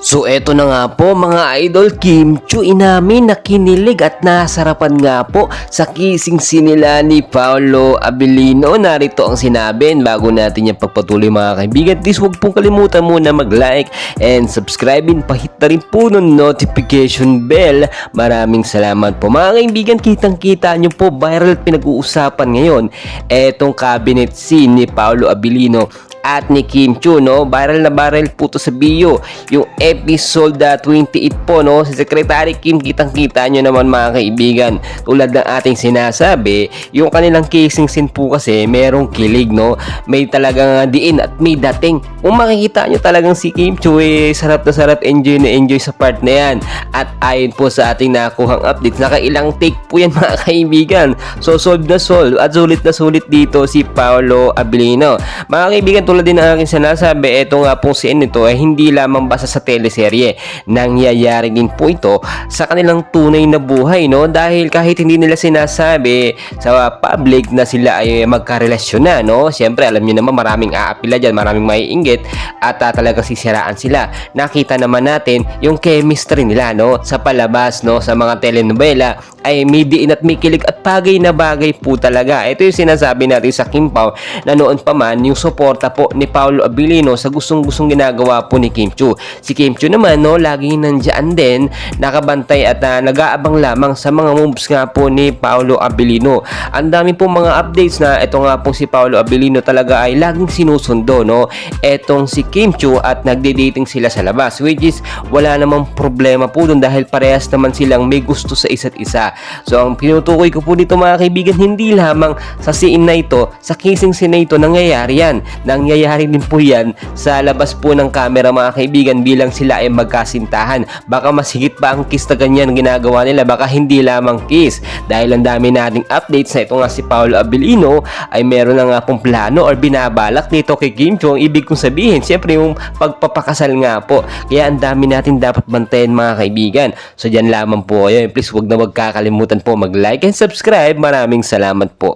So eto na nga po mga idol, Kim Chu inamin na kinilig at nasarapan nga po sa kissing scene nila ni Paolo Abilino. Narito ang sinabi bago natin yung pagpatuloy mga kaibigan. Please huwag pong kalimutan muna mag-like and subscribe and pahit na rin po ng notification bell. Maraming salamat po mga kaibigan. Kitang kita nyo po viral pinag-uusapan ngayon etong cabinet scene ni Paolo Abilino at ni Kim Chu no? Viral na viral po to sa bio yung episode uh, 28 po no? Si Secretary Kim kitang kita nyo naman mga kaibigan. Tulad ng ating sinasabi yung kanilang kissing scene po kasi merong kilig no? May talagang diin at may dating. Kung makikita nyo talagang si Kim Chu eh sarap na sarap enjoy na enjoy sa part na yan. At ayon po sa ating nakuhang updates nakailang take po yan mga kaibigan. So solve na solve at sulit na sulit dito si Paolo Abilino. Mga kaibigan tulad din ng aking sinasabi, ito nga pong scene nito ay hindi lamang basta sa teleserye. Nangyayari din po ito sa kanilang tunay na buhay, no? Dahil kahit hindi nila sinasabi sa public na sila ay magkarelasyon na, no? Siyempre, alam niyo naman maraming aapila dyan, maraming maiinggit at uh, talagang sisiraan sila. Nakita naman natin yung chemistry nila, no? Sa palabas, no? Sa mga telenovela ay may diin at may kilig at bagay na bagay po talaga. Ito yung sinasabi natin sa Kim Pao na noon pa man yung suporta po ni Paulo Abilino sa gustong-gustong ginagawa po ni Kim Chu. Si Kim Chu naman no, laging nandiyan din, nakabantay at uh, nag-aabang lamang sa mga moves nga po ni Paulo Abilino. Ang dami po mga updates na ito nga po si Paulo Abilino talaga ay laging sinusundo no. Etong si Kim Chu at nagde-dating sila sa labas which is wala namang problema po dun dahil parehas naman silang may gusto sa isa't isa. So ang pinutukoy ko po dito mga kaibigan hindi lamang sa scene na ito, sa kissing scene na ito nangyayari yan. Nangyayari din po yan sa labas po ng camera mga kaibigan bilang sila ay magkasintahan. Baka mas higit pa ang kiss na ganyan ginagawa nila, baka hindi lamang kiss. Dahil ang dami nating updates na ito nga si Paolo Abilino ay meron na nga pong plano or binabalak dito kay Kim Cho. Ang ibig kong sabihin, siyempre yung pagpapakasal nga po. Kaya ang dami natin dapat bantayan mga kaibigan. So dyan lamang po kayo. Please huwag na huwag kakalimutan po mag-like and subscribe. Maraming salamat po.